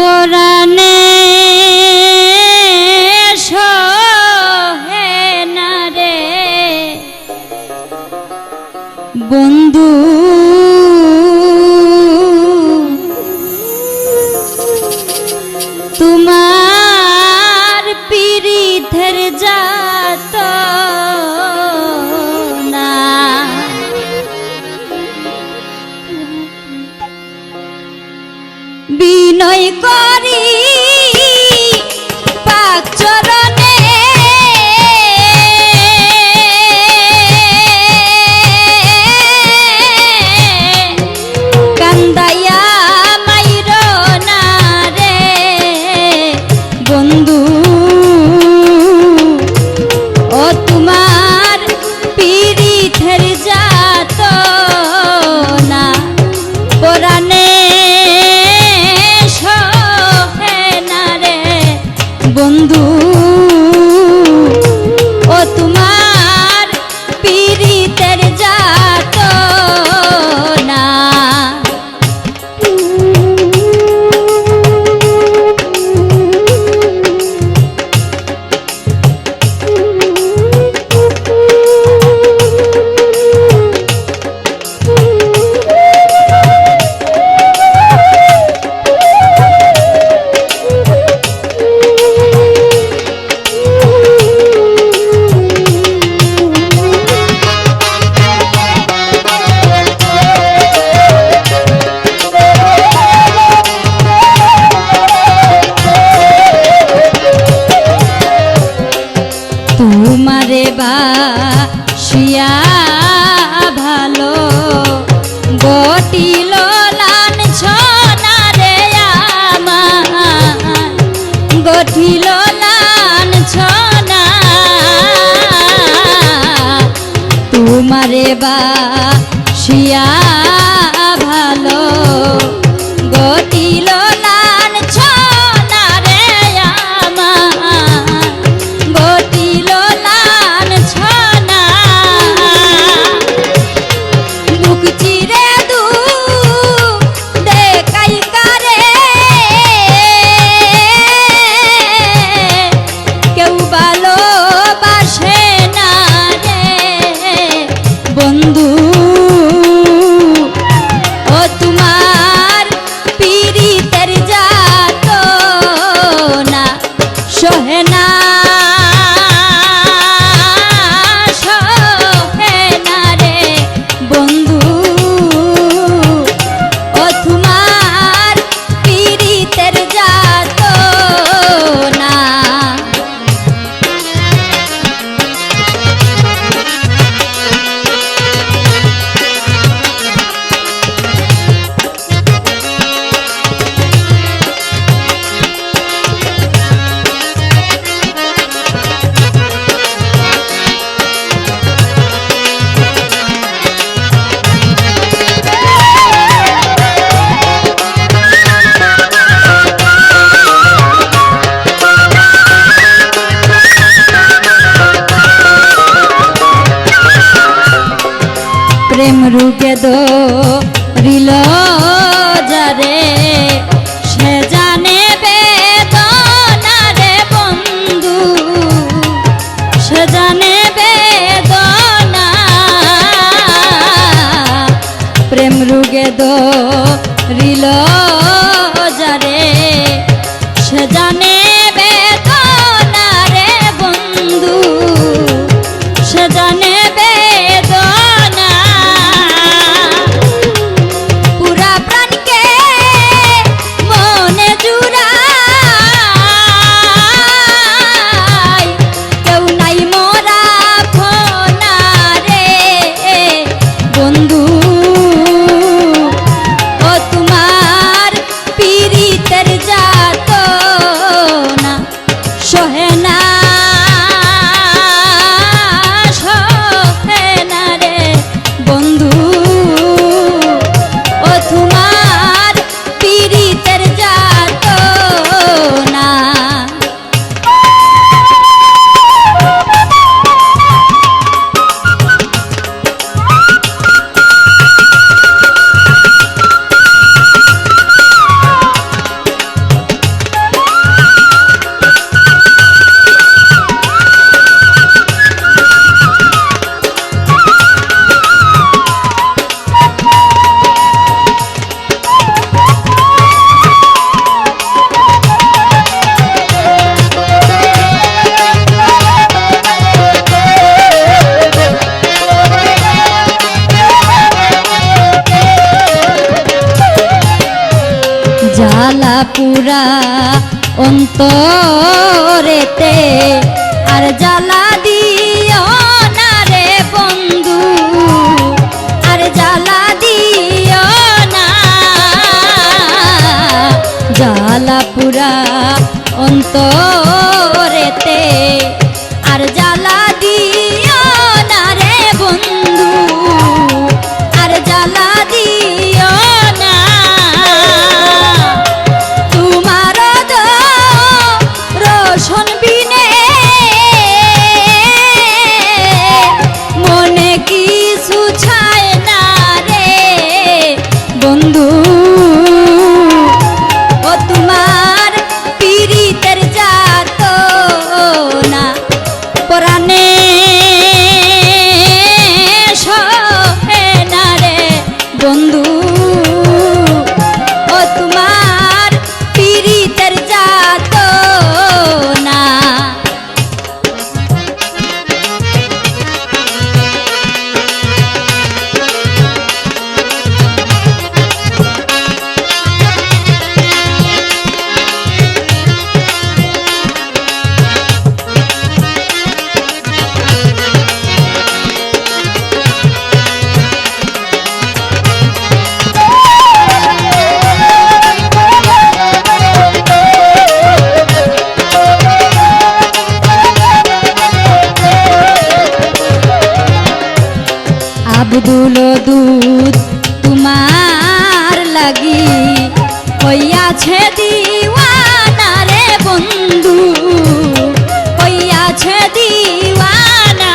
পরাণে তোমারে বা, শিয়া ভালো। গটিল লান ছনারে আমার গঠিল লান ছনা তোমারে বা, শিয়া ভালো। গটিল যারে মৃগে দো রিল যারে সে জানে বেদনা রে বন্ধু। সে জানে বেদনা। প্রেম রুগে দো রিল যারে সে জানে জ্বালা পুরা অন্তরেতে আব্দুল দুধ তোমার লাগি হইয়াছে দিওয়ানা রে বন্ধু হইয়াছে দিওয়ানা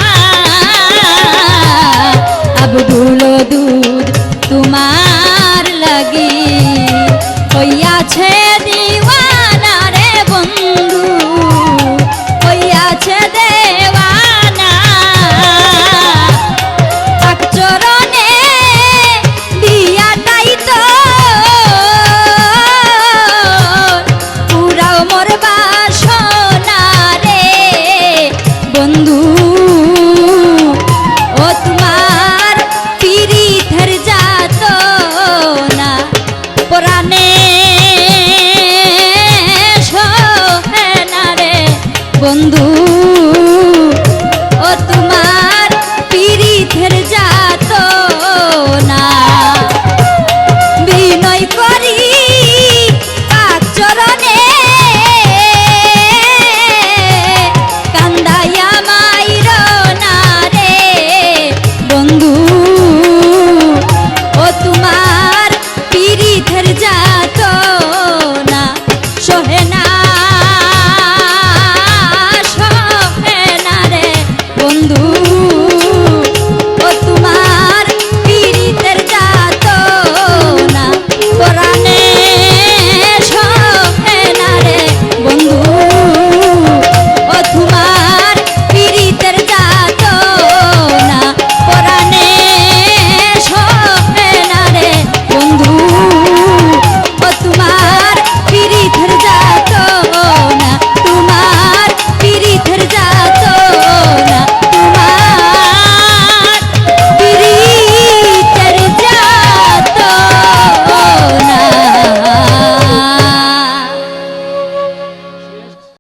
আব্দুল দুধ তোমার লাগি হইয়াছে ಬಂದು